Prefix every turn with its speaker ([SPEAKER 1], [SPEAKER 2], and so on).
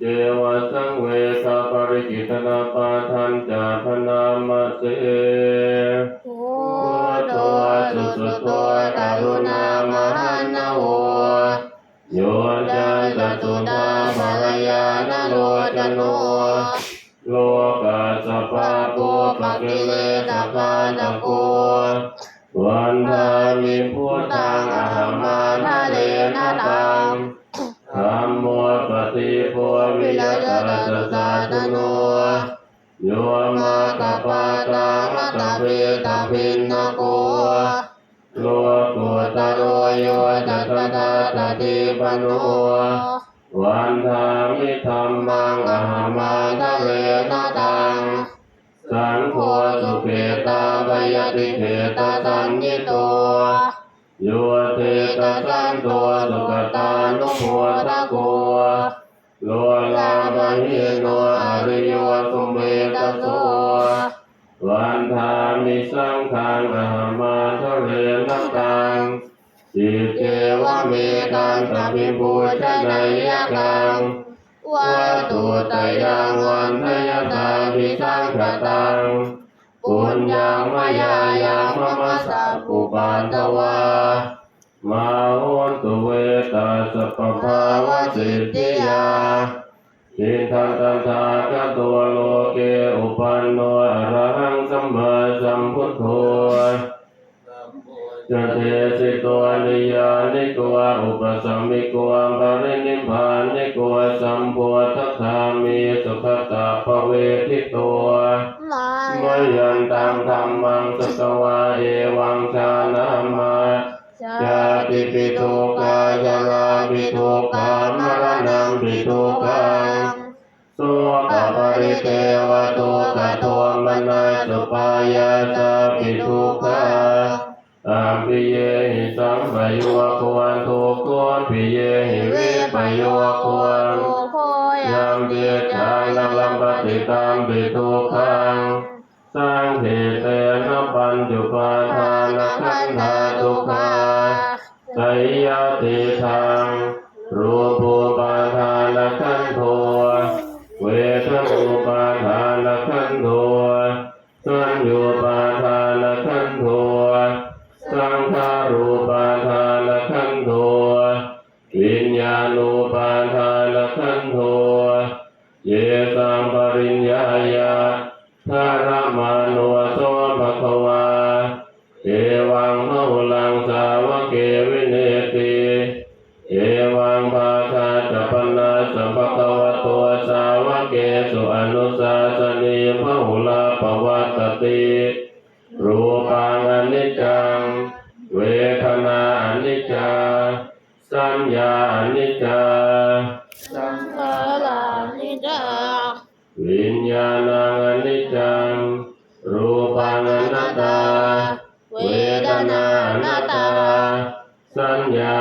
[SPEAKER 1] เจวสังเวสาปริกิตนาปาทันจาพนามะเส
[SPEAKER 2] พุทโธสุสุโตกรุณามหันนโว
[SPEAKER 1] โยจันตสุธาภรยานโลจโนโลกาสปะปุปะกิเลสปาตะโกวันทามิพุทธังอหมาทะเลนะตัง โยมากะปะตังมัตตะเวตาพินนาโกโลกุตโรโยจัตตาตติปโนวันทามิธรรมังอหามาทะเลนะตังสังโฆสุเปตาปยติเขตาสัญญิโตโยเทตาสันโตสุกตานุโมทะโกโลลาบะหิโนอริโยสุม โสวันทามิสังขังอามาทะเลนะตังสิเจวะเมตังสัพิบูชนายกังวัตุตยังวันทยตาภิสังขตังปุญญังมายายังมะมะสัพปุปันตวามาโหนตุเวตาสัพพภาวสิทธิ ยาทินทันตันทากะตัวโลเกอุปันโนอะระหังสัมมาสัมพุทโธจะเทสิตัวนิยานิโกวะอุปสัมมิโกวะปรินิพพานนิโกวะสัมโพธิคามีสุขตาภเวทิตัว
[SPEAKER 2] ลาม
[SPEAKER 1] ยันตังธรรมังสกวาเอวังชานามาจาติปิทุกาจาราปิทุกามรณังปิทุกังสุขปริ เทวตุกะโทมนาสุปายาสาปิทุกังตามปิเยหิสัมปยุวควรทุกคนปิเยหิวิปยุวควรยัมเดียจานังลัมปฏิตามปิทุกขังสร้างเทเตนะปัญจุปาทานขันธาทุกขาไสยติทา วิญญาณูปาทานขันโทเยสังปริญญายาธารมานุโสภะควาเอวังโนลังสาวเกวิเนติเอวังภาคาตปนาสัมภะควะโตสาวเกสุอนุสาสนีพหุลาปวัตติ สัญญาอนิจจา
[SPEAKER 2] สังขารานิจจา
[SPEAKER 1] วิญญาณังอนิจจังรูปังอนัตตา เวทนาอนัตตา สัญญา